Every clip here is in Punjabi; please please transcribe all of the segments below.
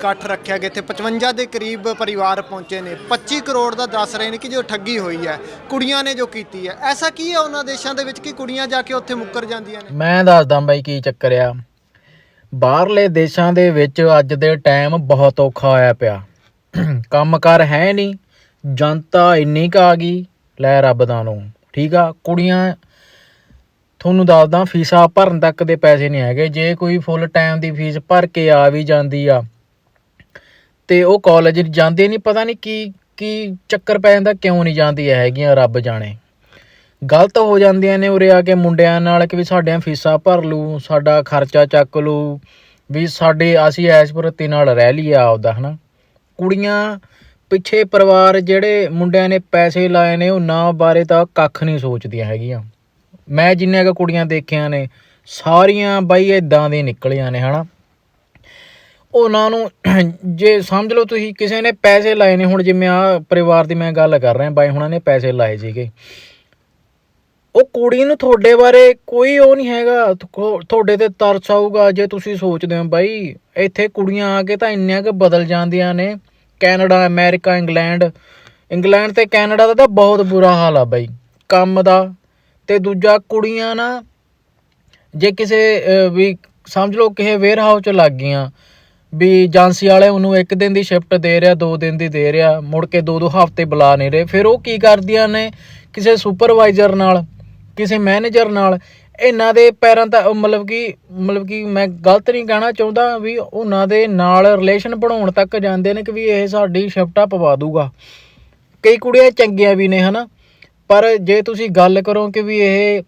ਇਕੱਠ ਰੱਖਿਆ ਗਿਆ। ਇੱਥੇ 55 ਦੇ ਕਰੀਬ ਪਰਿਵਾਰ ਪਹੁੰਚੇ ਨੇ। 25 ਕਰੋੜ ਦਾ ਦੱਸ ਰਹੇ ਨੇ ਕਿ ਜੋ ਠੱਗੀ ਹੋਈ ਹੈ, ਕੁੜੀਆਂ ਨੇ ਜੋ ਕੀਤੀ ਹੈ। ਐਸਾ ਕੀ ਹੈ ਉਹਨਾਂ ਦੇਸ਼ਾਂ ਦੇ ਵਿੱਚ ਕਿ ਕੁੜੀਆਂ ਜਾ ਕੇ ਉੱਥੇ ਮੁੱਕਰ ਜਾਂਦੀਆਂ ਨੇ? ਮੈਂ ਦੱਸਦਾ ਬਾਈ ਕੀ ਚੱਕਰ ਆ। ਬਾਹਰਲੇ ਦੇਸ਼ਾਂ ਦੇ ਵਿੱਚ ਅੱਜ ਦੇ ਟਾਈਮ ਬਹੁਤ ਔਖਾ ਹੋਇਆ ਪਿਆ। ਕੰਮਕਾਰ ਹੈ ਨਹੀਂ, ਜਨਤਾ ਇੰਨੀ ਕੁ ਆ ਗਈ, ਲੈ ਰੱਬ ਦਾ ਨੂੰ ਠੀਕ ਆ, ਕੁੜੀਆਂ, ਤੁਹਾਨੂੰ ਦੱਸਦਾ ਫੀਸਾਂ ਭਰਨ ਤੱਕ ਦੇ ਪੈਸੇ ਨਹੀਂ ਹੈਗੇ। ਜੇ ਕੋਈ ਫੁੱਲ ਟਾਈਮ ਦੀ ਫੀਸ ਭਰ ਕੇ ਆ ਵੀ ਜਾਂਦੀ ਆ ਅਤੇ ਉਹ ਕੋਲਜ ਜਾਂਦੇ ਨਹੀਂ ਪਤਾ ਨਹੀਂ ਕੀ ਕੀ ਚੱਕਰ ਪੈ ਜਾਂਦਾ, ਕਿਉਂ ਨਹੀਂ ਜਾਂਦੀਆਂ ਹੈਗੀਆਂ ਰੱਬ ਜਾਣੇ। ਗਲਤ ਹੋ ਜਾਂਦੀਆਂ ਨੇ ਉਰੇ ਆ ਕੇ ਮੁੰਡਿਆਂ ਨਾਲ ਕਿ ਵੀ ਸਾਡੀਆਂ ਫੀਸਾਂ ਭਰ ਲੂ ਸਾਡਾ ਖਰਚਾ ਚੱਕ ਲੂ ਵੀ ਸਾਡੇ ਅਸੀਂ ਐਸ ਪ੍ਰਤੀ ਨਾਲ ਰਹਿ ਲਈਏ ਆਪਦਾ, ਹਨਾ। ਕੁੜੀਆਂ, ਪਿੱਛੇ ਪਰਿਵਾਰ ਜਿਹੜੇ ਮੁੰਡਿਆਂ ਨੇ ਪੈਸੇ ਲਾਏ ਨੇ ਉਹਨਾਂ ਬਾਰੇ ਤਾਂ ਕੱਖ ਨਹੀਂ ਸੋਚਦੀਆਂ ਹੈਗੀਆਂ। ਮੈਂ ਜਿੰਨੀਆਂ ਕੁ ਕੁੜੀਆਂ ਦੇਖੀਆਂ ਨੇ, ਸਾਰੀਆਂ ਬਾਈ ਇਦਾਂ ਦੇ ਨਿਕਲੀਆਂ ਨੇ, ਹਨਾ। ਉਹਨਾਂ ਨੂੰ ਜੇ ਸਮਝ ਲਓ ਤੁਸੀਂ, ਕਿਸੇ ਨੇ ਪੈਸੇ ਲਾਏ ਨੇ। ਹੁਣ ਜਿਵੇਂ ਆ ਪਰਿਵਾਰ ਦੀ ਮੈਂ ਗੱਲ ਕਰ ਰਿਹਾ, ਬਾਈ ਹੁਣਾਂ ਨੇ ਪੈਸੇ ਲਾਏ ਸੀਗੇ। ਉਹ ਕੁੜੀ ਨੂੰ ਤੁਹਾਡੇ ਬਾਰੇ ਕੋਈ ਉਹ ਨਹੀਂ ਹੈਗਾ। ਤੁਹਾਡੇ ਤੇ ਤਰਸ ਆਊਗਾ, ਜੇ ਤੁਸੀਂ ਸੋਚਦੇ ਹੋ ਬਾਈ। ਇੱਥੇ ਕੁੜੀਆਂ ਆ ਕੇ ਤਾਂ ਇੰਨੀਆਂ ਕੁ ਬਦਲ ਜਾਂਦੀਆਂ ਨੇ। Canada, America, England. ਇੰਗਲੈਂਡ ਤੇ ਕੈਨੇਡਾ ਦਾ ਤਾਂ ਬਹੁਤ ਬੁਰਾ ਹਾਲ ਆ ਬਾਈ। ਕੰਮ ਦਾ। ਤੇ ਦੂਜਾ, ਕੁੜੀਆਂ ਨਾ, ਜੇ ਕਿਸੇ ਵੀ ਸਮਝ ਲਓ, ਕਿਸੇ ਵੇਅਰ ਹਾਊਸ ਚ ਲੱਗ ਗਈਆਂ। ਵੀ ਏਜੰਸੀ ਵਾਲੇ ਉਹਨੂੰ ਇੱਕ ਦਿਨ ਦੀ ਸ਼ਿਫਟ ਦੇ ਰਿਹਾ, ਦੋ ਦਿਨ ਦੀ ਦੇ ਰਿਹਾ, ਮੁੜ ਕੇ ਦੋ ਦੋ ਹਫ਼ਤੇ ਬੁਲਾ ਨਹੀਂ ਰਹੇ। ਫਿਰ ਉਹ ਕੀ ਕਰਦੀਆਂ ਨੇ? ਕਿਸੇ ਸੁਪਰਵਾਈਜ਼ਰ ਨਾਲ, ਕਿਸੇ ਮੈਨੇਜਰ ਨਾਲ, ਇਹਨਾਂ ਦੇ ਪੈਰਾਂ ਤਾਂ ਮਤਲਬ ਕਿ ਮਤਲਬ ਕਿ ਮੈਂ ਗਲਤ ਨਹੀਂ ਕਹਿਣਾ ਚਾਹੁੰਦਾ ਵੀ ਉਹਨਾਂ ਦੇ ਨਾਲ ਰਿਲੇਸ਼ਨ ਬਣਾਉਣ ਤੱਕ ਜਾਂਦੇ ਨੇ ਕਿ ਵੀ ਇਹ ਸਾਡੀ ਸ਼ਿਫਟਾਂ ਪਵਾ ਦੂਗਾ। ਕਈ ਕੁੜੀਆਂ ਚੰਗੀਆਂ ਵੀ ਨੇ, ਹਨਾ? ਪਰ ਜੇ ਤੁਸੀਂ ਗੱਲ ਕਰੋ ਕਿ ਵੀ ਇਹ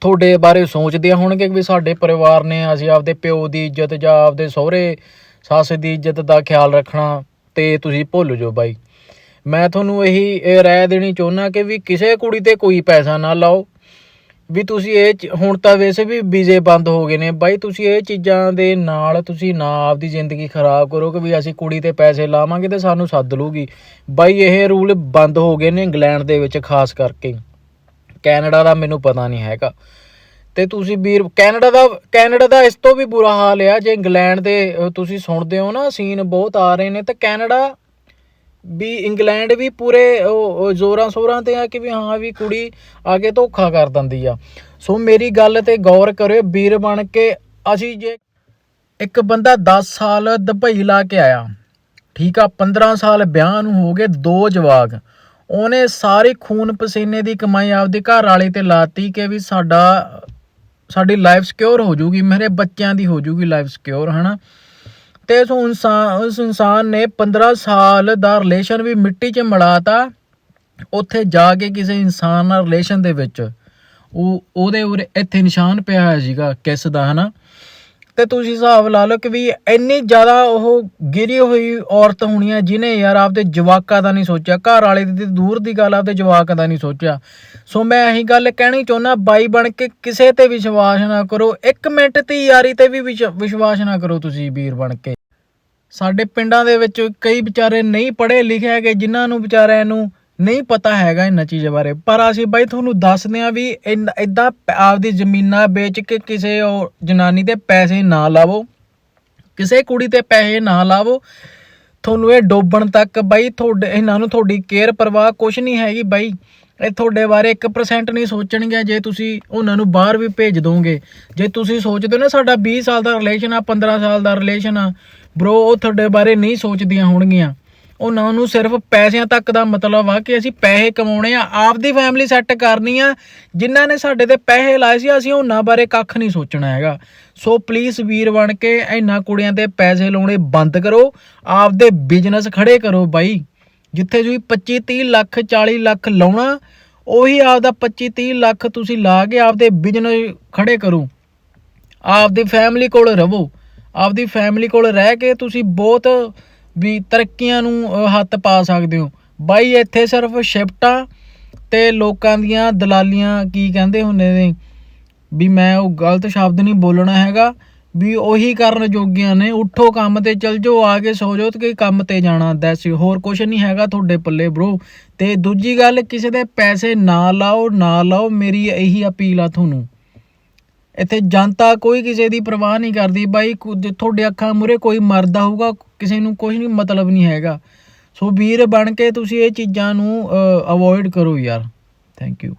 ਤੁਹਾਡੇ ਬਾਰੇ ਸੋਚਦੇ ਹੋਣਗੇ ਕਿ ਵੀ ਸਾਡੇ ਪਰਿਵਾਰ ਨੇ ਅਸੀਂ ਆਪਦੇ ਪਿਓ ਦੀ ਇੱਜ਼ਤ ਜਾਂ ਆਪਦੇ ਸਹੁਰੇ, ਸੱਸ ਦੀ ਇੱਜ਼ਤ ਦਾ ਖਿਆਲ ਰੱਖਣਾ ਤੇ ਤੁਸੀਂ ਭੁੱਲ ਜਾਓ ਬਾਈ। ਮੈਂ ਤੁਹਾਨੂੰ ਇਹੀ, ਇਹ ਰਾਏ ਦੇਣੀ ਚਾਹੁੰਦਾ ਕਿ ਵੀ ਕਿਸੇ ਕੁੜੀ ਤੇ ਕੋਈ ਪੈਸਾ ਨਾ ਲਾਓ। ਵੀ ਤੁਸੀਂ ਇਹ ਚ- ਹੁਣ ਤਾਂ ਵੈਸੇ ਵੀ ਵੀਜ਼ੇ ਬੰਦ ਹੋ ਗਏ ਨੇ। ਬਾਈ, ਤੁਸੀਂ ਇਹ ਚੀਜ਼ਾਂ ਦੇ ਨਾਲ ਤੁਸੀਂ ਨਾ ਆਪਦੀ ਜ਼ਿੰਦਗੀ ਖਰਾਬ ਕਰੋ ਕਿ ਵੀ ਅਸੀਂ ਕੁੜੀ ਤੇ ਪੈਸੇ ਲਾਵਾਂਗੇ ਤੇ ਸਾਨੂੰ ਸੱਦ ਲੂਗੀ। ਬਾਈ, ਇਹ ਰੂਲ ਬੰਦ ਹੋ ਗਏ ਨੇ ਇੰਗਲੈਂਡ ਦੇ ਵਿੱਚ ਖਾਸ ਕਰਕੇ। ਕੈਨੇਡਾ ਦਾ ਮੈਨੂੰ ਪਤਾ ਨਹੀਂ ਹੈਗਾ। ਤੇ ਤੁਸੀਂ ਵੀਰ, ਕੈਨੇਡਾ ਦਾ ਕੈਨੇਡਾ ਦਾ ਇਸ ਤੋਂ ਵੀ ਬੁਰਾ ਹਾਲ ਆ, ਜੇ ਇੰਗਲੈਂਡ ਦੇ ਤੁਸੀਂ ਸੁਣਦੇ ਹੋ ਨਾ, ਸੀਨ ਬਹੁਤ ਆ ਰਹੇ ਨੇ, ਤਾਂ ਕੈਨੇਡਾ ਵੀ, ਇੰਗਲੈਂਡ ਵੀ ਪੂਰੇ ਜ਼ੋਰਾਂ ਸ਼ੋਰਾਂ ਤੇ ਆ ਕਿ ਵੀ ਹਾਂ, ਵੀ ਕੁੜੀ ਆ ਕੇ ਧੋਖਾ ਕਰ ਦਿੰਦੀ ਆ। ਸੋ ਮੇਰੀ ਗੱਲ ਤੇ ਗੌਰ ਕਰਿਓ, ਵੀਰ ਬਣ ਕੇ ਅਸੀਂ ਜੇ ਇੱਕ ਬੰਦਾ 10 ਸਾਲ ਦੁਬਈ ਲਾ ਕੇ ਆਇਆ, ਠੀਕ ਆ 15 ਸਾਲ ਵਿਆਹ ਨੂੰ ਹੋ ਗਏ, ਦੋ ਜਵਾਕ। ਉਹਨੇ ਸਾਰੇ ਖੂਨ ਪਸੀਨੇ ਦੀ ਕਮਾਈ ਆਪਦੇ ਘਰ ਵਾਲੇ ਤੇ ਲਾਤੀ ਕਿ ਵੀ ਸਾਡਾ, ਸਾਡੀ ਲਾਈਫ ਸਿਕਿਉਰ ਹੋ ਜੂਗੀ ਮੇਰੇ ਬੱਚਿਆਂ ਦੀ ਹੋ ਜੂਗੀ ਲਾਈਫ ਸਿਕਿਉਰ ਹਨਾ? ਤੇ ਉਸ ਇਨਸਾਨ ਉਸ ਇਨਸਾਨ ਨੇ 15 ਸਾਲ ਦਾ ਰਿਲੇਸ਼ਨ ਵੀ ਮਿੱਟੀ 'ਚ ਮਿਲਾਤਾ, ਉੱਥੇ ਜਾ ਕੇ ਕਿਸੇ ਇਨਸਾਨ ਨਾਲ ਰਿਲੇਸ਼ਨ ਦੇ ਵਿੱਚ। ਉਹ, ਉਹਦੇ ਉਰੇ ਇੱਥੇ ਨਿਸ਼ਾਨ ਪਿਆ ਹੋਇਆ ਸੀਗਾ ਕਿਸ ਦਾ, ਹਨਾ? ਤੇ ਤੁਸੀਂ ਹਿਸਾਬ ਲਾ ਲਓ ਕਿ ਵੀ ਇੰਨੀ ਜ਼ਿਆਦਾ ਉਹ ਗਿਰੀ ਹੋਈ ਔਰਤ ਹੋਣੀ ਆ ਜਿਹਨੇ ਯਾਰ ਆਪਦੇ ਜਵਾਕਾਂ ਦਾ ਨਹੀਂ ਸੋਚਿਆ, ਘਰ ਵਾਲੇ ਦੀ ਦੂਰ ਦੀ ਗੱਲ ਆਪਦੇ ਜਵਾਕ ਦਾ ਨਹੀਂ ਸੋਚਿਆ। ਸੋ ਮੈਂ ਇਹੀ ਗੱਲ ਕਹਿਣੀ ਚਾਹੁੰਦਾ, ਬਾਈ ਬਣ ਕੇ ਕਿਸੇ ਤੇ ਵਿਸ਼ਵਾਸ ਨਾ ਕਰੋ, ਇੱਕ ਮਿੰਟ ਦੀ ਯਾਰੀ ਤੇ ਵੀ ਵਿਸ਼- ਵਿਸ਼ਵਾਸ ਨਾ ਕਰੋ ਤੁਸੀਂ ਵੀਰ ਬਣ ਕੇ। ਸਾਡੇ ਪਿੰਡਾਂ ਦੇ ਵਿੱਚ ਕਈ ਵਿਚਾਰੇ ਨਹੀਂ ਪੜ੍ਹੇ ਲਿਖੇ ਹੈਗੇ, ਜਿਨ੍ਹਾਂ ਨੂੰ ਵਿਚਾਰਿਆਂ ਨੂੰ ਨਹੀਂ ਪਤਾ ਹੈਗਾ ਇਹਨਾਂ ਚੀਜ਼ਾਂ ਬਾਰੇ। ਪਰ ਅਸੀਂ ਬਾਈ ਤੁਹਾਨੂੰ ਦੱਸਦੇ ਆ ਵੀ ਇਦਾਂ ਆਪਦੀ ਜ਼ਮੀਨਾਂ ਵੇਚ ਕੇ ਕਿਸੇ ਉਹ ਜਨਾਨੀ ਤੇ ਪੈਸੇ ਨਾ ਲਾਵੋ। ਕਿਸੇ ਕੁੜੀ ਤੇ ਪੈਸੇ ਨਾ ਲਾਵੋ। ਤੁਹਾਨੂੰ ਇਹ ਡੋਬਣ ਤੱਕ ਬਾਈ ਤੁਹਾਡੇ, ਇਹਨਾਂ ਨੂੰ ਤੁਹਾਡੀ ਕੇਅਰ ਪਰਵਾਹ ਕੁਝ ਨਹੀਂ ਹੈਗੀ ਬਾਈ। ਇਹ ਤੁਹਾਡੇ ਬਾਰੇ 1% ਨਹੀਂ ਸੋਚਣਗੇ। ਜੇ ਤੁਸੀਂ ਉਹਨਾਂ ਨੂੰ ਬਾਹਰ ਵੀ ਭੇਜ ਦੋਗੇ। ਜੇ ਤੁਸੀਂ ਸੋਚਦੇ ਹੋ ਨਾ ਸਾਡਾ 20 ਸਾਲ ਦਾ ਰਿਲੇਸ਼ਨ ਆ 15 ਸਾਲ ਦਾ ਰਿਲੇਸ਼ਨ ਆ ਬ్రో ਉਹ ਤੁਹਾਡੇ ਬਾਰੇ ਨਹੀਂ ਸੋਚਦੀਆਂ ਹੋਣਗੀਆਂ। ਉਹਨਾਂ ਨੂੰ ਸਿਰਫ ਪੈਸਿਆਂ ਤੱਕ ਦਾ ਮਤਲਬ ਆ ਕਿ ਅਸੀਂ ਪੈਸੇ ਕਮਾਉਣੇ ਆ, ਆਪਦੀ ਫੈਮਿਲੀ ਸੈੱਟ ਕਰਨੀ ਆ। ਜਿਨ੍ਹਾਂ ਨੇ ਸਾਡੇ ਤੇ ਪੈਸੇ ਲਾਏ ਸੀ, ਅਸੀਂ ਉਹਨਾਂ ਬਾਰੇ ਕੱਖ ਨਹੀਂ ਸੋਚਣਾ ਹੈਗਾ। ਸੋ ਪਲੀਜ਼ ਵੀਰ ਬਣ ਕੇ ਇਹਨਾਂ ਕੁੜੀਆਂ ਤੇ ਪੈਸੇ ਲਾਉਣੇ ਬੰਦ ਕਰੋ। ਆਪਦੇ ਬਿਜ਼ਨਸ ਖੜੇ ਕਰੋ ਬਾਈ। ਜਿੱਥੇ ਤੁਸੀਂ 25 30 ਲੱਖ 40 ਲੱਖ ਲਾਉਣਾ, ਉਹੀ ਆਪਦਾ 25 30 ਲੱਖ ਤੁਸੀਂ ਲਾ ਕੇ ਆਪਦੇ ਬਿਜ਼ਨਸ ਖੜੇ ਕਰੋ। ਆਪਦੀ ਫੈਮਿਲੀ ਕੋਲ ਰਹੋ। ਆਪਦੀ ਫੈਮਿਲੀ ਕੋਲ ਰਹਿ ਕੇ ਤੁਸੀਂ ਬਹੁਤ ਵੀ ਤਰੱਕੀਆਂ ਨੂੰ ਹੱਥ ਪਾ ਸਕਦੇ ਹੋ। ਬਾਈ, ਇੱਥੇ ਸਿਰਫ ਸ਼ਿਫਟਾਂ ਤੇ ਲੋਕਾਂ ਦੀਆਂ ਦਲਾਲੀਆਂ ਕੀ ਕਹਿੰਦੇ ਹੁੰਦੇ ਨੇ? ਵੀ ਮੈਂ ਉਹ ਗਲਤ ਸ਼ਬਦ ਨਹੀਂ ਬੋਲਣਾ ਹੈਗਾ। ਵੀ ਉਹੀ ਕਰਨ ਜੋਗੀਆਂ ਨੇ, ਉੱਠੋ ਕੰਮ ਤੇ ਚੱਲ ਜਾਓ, ਆ ਕੇ ਸੋ ਜਾਓ ਤੇ ਕੰਮ ਤੇ ਜਾਣਾ। ਦੈਸ ਹੋਰ ਕੁਝ ਨਹੀਂ ਹੈਗਾ ਤੁਹਾਡੇ ਪੱਲੇ ਬ్రో ਤੇ ਦੂਜੀ ਗੱਲ, ਕਿਸੇ ਦੇ ਪੈਸੇ ਨਾ ਲਾਓ ਨਾ ਲਾਓ, ਮੇਰੀ ਇਹੀ ਅਪੀਲ ਆ ਤੁਹਾਨੂੰ। ਇੱਥੇ ਜਨਤਾ ਕੋਈ ਕਿਸੇ ਦੀ ਪਰਵਾਹ ਨਹੀਂ ਕਰਦੀ। ਬਾਈ, ਕੁ- ਜੇ ਤੁਹਾਡੇ ਅੱਖਾਂ ਮੂਰੇ ਕੋਈ ਮਰਦਾ ਹੋਊਗਾ, ਕਿਸੇ ਨੂੰ ਕੁਝ ਨਹੀਂ, ਮਤਲਬ ਨਹੀਂ ਹੈਗਾ। ਸੋ ਵੀਰ ਬਣ ਕੇ ਤੁਸੀਂ ਇਹ ਚੀਜ਼ਾਂ ਨੂੰ ਅਵੋਇਡ ਕਰੋ ਯਾਰ। Thank you